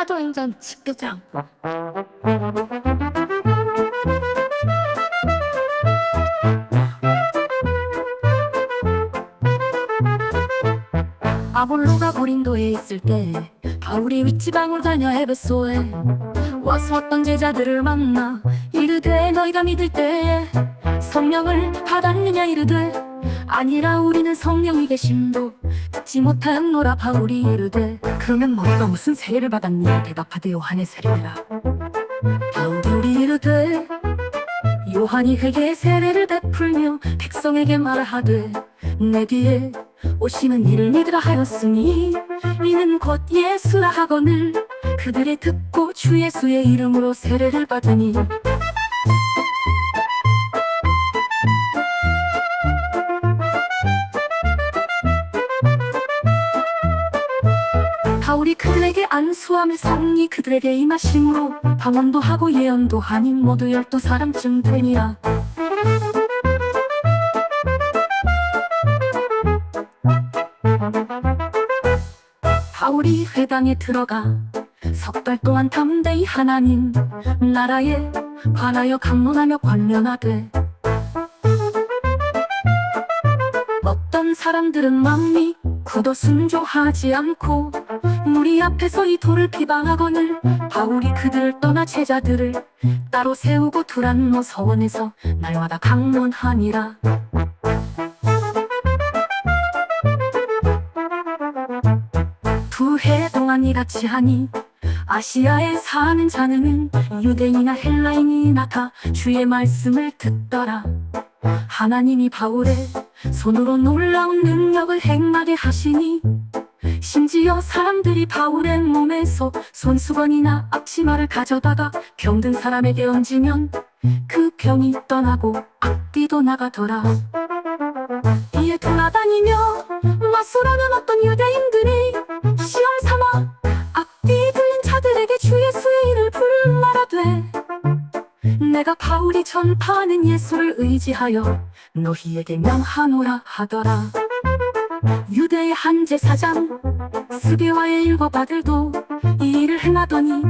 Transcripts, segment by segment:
사도행전 19장. 아볼로가 고린도에 있을 때 바울이 윗지방으로 다녀 에베소에 와서 어떤 제자들을 만나 이르되 너희가 믿을 때에 성령을 받았느냐 이르되 아니라 우리는 성령이 계심도 듣지 못하였노라 바울이 이르되 그러면 너희가 무슨 세례를 받았니? 대답하되 요한의 세례라. 바울이 이르되 요한이 회개의 세례를 베풀며 백성에게 말하되 내 뒤에 오시는 이를 믿으라 하였으니 이는 곧 예수라 하거늘 그들이 듣고 주 예수의 이름으로 세례를 받으니 안수함을 성이 그들에게 임하심으로 방언도 하고 예언도 하니 모두 열두 사람쯤 되니라. 바울이 회당에 들어가 석 달 동안 담대히 하나님 나라에 관하여 강론하며 관련하되 어떤 사람들은 마음이 굳어 순종하지 않고 무리 앞에서 이 돌을 비방하거늘 바울이 그들을 떠나 제자들을 따로 세우고 두란노 서원에서 날마다 강론하니라. 두 해 동안 이같이 하니 아시아에 사는 자는 유대인이나 헬라인이나 다 주의 말씀을 듣더라. 하나님이 바울의 손으로 놀라운 능력을 행하게 하시니 심지어 사람들이 바울의 몸에서 손수건이나 앞치마를 가져다가 병든 사람에게 얹으면 그 병이 떠나고 악귀도 나가더라. 이에 돌아다니며 마술하는 어떤 유대인들이 시험 삼아 악귀 들린 자들에게 주 예수의 이를 불말하되 내가 바울이 전파하는 예수를 의지하여 너희에게 명하노라 하더라. 유대의 한 제사장 스비와의 일곱 아들도 이 일을 행하더니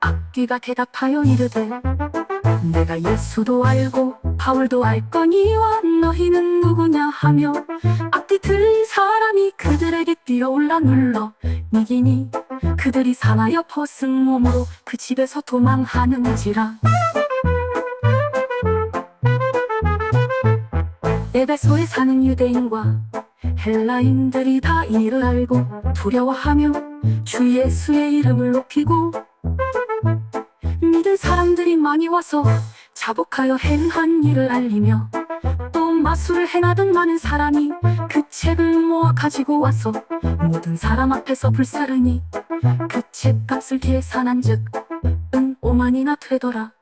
악귀가 대답하여 이르되 내가 예수도 알고 바울도 알거니와 너희는 누구냐 하며 악귀 들린 사람이 그들에게 뛰어올라 눌러 이기니 그들이 상하여 벗은 몸으로 그 집에서 도망하는지라 에베소에 사는 유대인과 헬라인들이 다 이를 알고 두려워하며 주 예수의 이름을 높이고 믿은 사람들이 많이 와서 자복하여 행한 일을 알리며 또 마술을 행하던 많은 사람이 그 책을 모아 가지고 와서 모든 사람 앞에서 불사르니 그 책값을 계산한즉 은 오만이나 되더라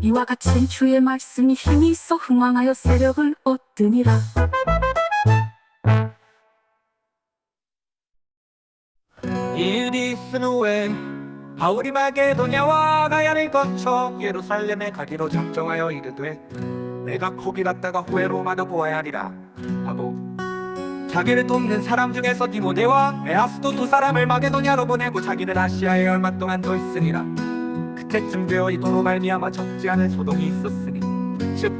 이와 같이 주의 말씀이 힘이 있어 흥왕하여 세력을 얻으니라. 일이 있은 후에 바울이 마게도냐와 가야를 거쳐 예루살렘에 가기로 작정하여 이르되 내가 거기 갔다가 후에 로마도 보아야 하리라. 하고 자기를 돕는 사람 중에서 디모데와 에아스도 두 사람을 마게도냐로 보내고 자기는 아시아에 얼마 동안 더 있으니라. 그 때쯤 되어 이 도로 말미암아 적지 않은 소동이 있었으니 즉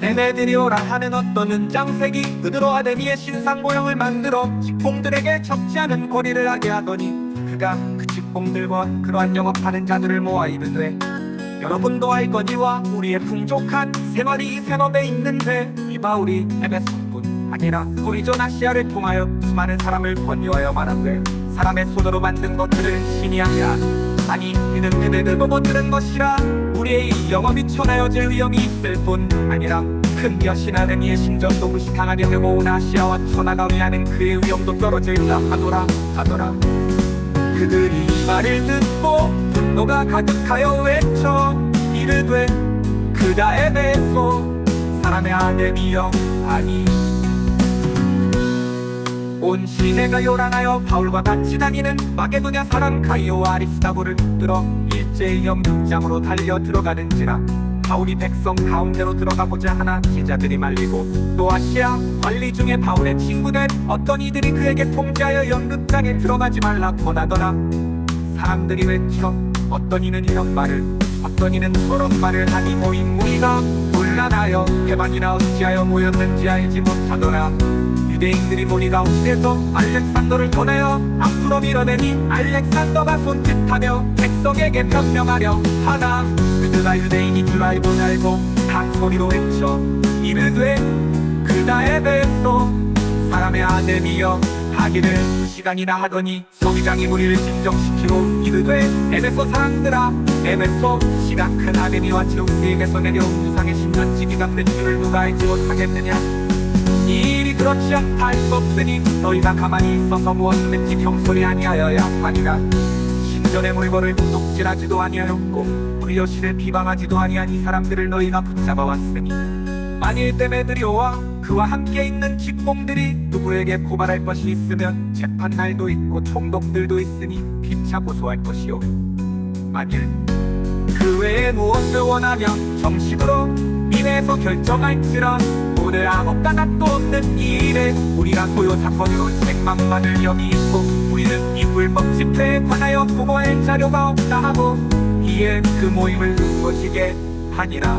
네네드리오라 하는 어떤 은장색이 그드로 아데미의 신상 모형을 만들어 직봉들에게 적지 않은 거리를 하게 하더니 그가 그 직봉들과 그러한 영업하는 자들을 모아 이르되 여러분도 알거니와 우리의 풍족한 생활이 이 생업에 있는데 이 바울이 에베소뿐 아니라 고리전 아시아를 통하여 수많은 사람을 권유하여 말하되 사람의 손으로 만든 것들을 신이 아니 라 아니 이는 그들을 보고 들은 것이라 우리의 이 영업이 천하여질 위험이 있을 뿐 아니라 큰 여신하는 이의 심정도 무식당하게 되고 온 아시아와 천하가 위하는 그의 위험도 떨어질다 하더라 하더라. 그들이 이 말을 듣고 분노가 가득하여 외쳐 이르되 그다 에베소 사람의 아내미여 아니 온 시내가 요란하여 바울과 같이 다니는 마게도냐 사람 가이오와 아리스다고를 붙들어 일제의 영국장으로 달려 들어가는지라 바울이 백성 가운데로 들어가고자 하나 기자들이 말리고 또 아시아 관리 중에 바울의 친구들 어떤 이들이 그에게 통제하여 연극장에 들어가지 말라 권하더라. 사람들이 외쳐 어떤 이는 이런 말을 어떤 이는 저런 말을 하니 모인 무리가 곤란하여 대만이나 어찌하여 모였는지 알지 못하더라 유대인들이 모리 가운데서 알렉산더를 보내어 앞으로 밀어내니 알렉산더가 손짓하며 백성에게 명령하려 하나. 그들가 유대인인 줄 알고 알고 한 소리로 외쳐 이르되 그다에 대해서 사람의 아들이여 하기를 시간이나 하더니 서기장이 우리를 진정시키고 이르되 에베소 사람들아 에베소 시간 큰 아데미와 제우스에게서 내려온 유상의 신전지기 같은 줄을 누가 알지 못하겠느냐 그렇지 않다 할 수 없으니 너희가 가만히 있어서 무엇든지 경솔이 아니하여야 하니라. 신전의 물건을 도둑질하지도 아니하였고 우리 여실을 비방하지도 아니한 이 사람들을 너희가 붙잡아왔으니 만일 데메드리오와 그와 함께 있는 직공들이 누구에게 고발할 것이 있으면 재판날도 있고 총독들도 있으니 피차 고소할 것이요. 만일 그 외에 무엇을 원하면 정식으로 민에서 결정할지라 오늘 아무것도 도 없는 이 일에 우리가 소요 사건으로 책망만을 여기 있고 우리는 이 불법 집회에 관하여 보고할 자료가 없다 하고 이에 그 모임을 거시게 하니라